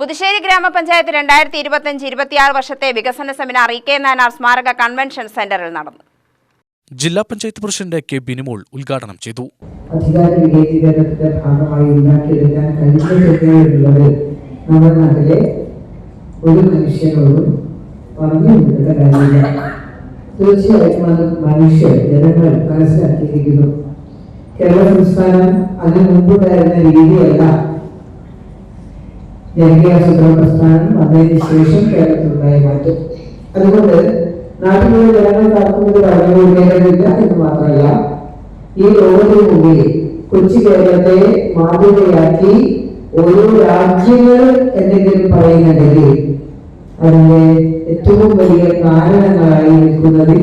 പുതുശ്ശേരി ഗ്രാമപഞ്ചായത്ത് രണ്ടായിരത്തി ഇരുപത്തിയഞ്ച് ഇരുപത്തിയാറ് വർഷത്തെ വികസന സെമിനാർ ഇ കെ നായനാർ സ്മാരക കൺവെൻഷൻ സെന്ററിൽ നടന്നു. ജില്ലാ പഞ്ചായത്ത് പ്രസിഡന്റ് കെ ബിനിമോൾ ഉദ്ഘാടനം ചെയ്തു. അധികാര വികേന്ദ്രീകരണത്തിന്റെ ഭാഗമായി ഉണ്ടാക്കിയെടുക്കാൻ കഴിഞ്ഞിട്ടുള്ളവർ നമ്മുടെ നാട്ടിലെ ഒരു മനുഷ്യനോടും പറഞ്ഞു കൊടുക്കേണ്ട കാര്യമില്ല. തീർച്ചയായിട്ടും അത് മനുഷ്യർ ജനങ്ങൾ മനസ്സിലാക്കിയിരിക്കുന്നു. കേരള സംസ്ഥാനം അതിനു മുമ്പുണ്ടായിരുന്ന രീതിയല്ല ജനകീയാസൂത്രണ പ്രസ്ഥാനം വന്നതിന് ശേഷം കേരളത്തിലുണ്ടായ മാറ്റം. അതുകൊണ്ട് നാട്ടിലുള്ള ജനങ്ങൾ ഇത് പറഞ്ഞു കൊടുക്കേണ്ടതില്ല എന്ന് മാത്രമല്ല ഈ ലോകത്തിന് മുമ്പിൽ കൊച്ചു കേരളത്തെ മാതൃകയാക്കി ഓരോ രാജ്യങ്ങൾ എന്തെങ്കിലും പറയുന്നുണ്ടെങ്കിൽ അതിന്റെ ഏറ്റവും വലിയ കാരണങ്ങളായി നിൽക്കുന്നതിൽ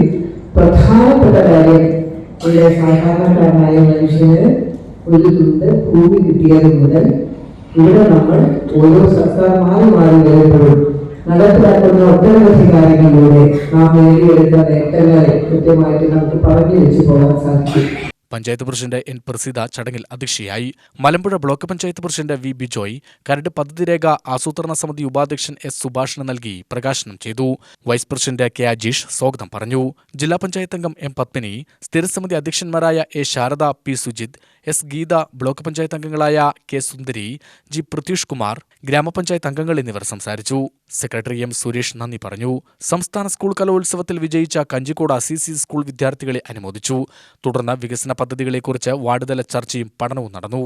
പ്രധാനപ്പെട്ട കാര്യം ഇവിടെ സാധാരണക്കാരനായ മനുഷ്യന് ഒരു തുണ്ട് ഭൂമി കിട്ടിയത് മുതൽ ഇവിടെ നമ്മൾ ഓരോ സർക്കാർ മാറി മാറി വരുമ്പോഴും നടപ്പിലാക്കുന്ന ഒട്ടനവധി കാര്യങ്ങളിലൂടെ നാം നേടിയെടുത്ത നേട്ടങ്ങളെ കൃത്യമായിട്ട് നമുക്ക് പറഞ്ഞു വെച്ച് പോകാൻ സാധിക്കും. പഞ്ചായത്ത് പ്രസിഡന്റ് എൻ പ്രസീത ചടങ്ങിൽ അധ്യക്ഷയായി. Malampuzha block panchayat president V Bijoy കരട് പദ്ധതി രേഖ ആസൂത്രണ സമിതി ഉപാധ്യക്ഷൻ എസ് സുഭാഷിന് നൽകി പ്രകാശനം ചെയ്തു. വൈസ് പ്രസിഡന്റ് കെ അജീഷ് സ്വാഗതം പറഞ്ഞു. ജില്ലാ പഞ്ചായത്ത് അംഗം എം പത്മിനി സ്ഥിരസമിതി അധ്യക്ഷന്മാരായ A Sharada P Sujith S Geetha block panchayat അംഗങ്ങളായ കെ സുന്ദരി ജി പൃഥ്വീഷ് കുമാർ ഗ്രാമപഞ്ചായത്ത് അംഗങ്ങൾ എന്നിവർ സംസാരിച്ചു. സെക്രട്ടറി എം സുരേഷ് നന്ദി പറഞ്ഞു. സംസ്ഥാന സ്കൂൾ കലോത്സവത്തിൽ വിജയിച്ച കഞ്ചിക്കോട് അസിസി സ്കൂൾ വിദ്യാർത്ഥികളെ അനുമോദിച്ചു. തുടർന്ന് വികസന പദ്ധതികളെക്കുറിച്ച് വാർഡുതല ചർച്ചയും പഠനവും നടന്നു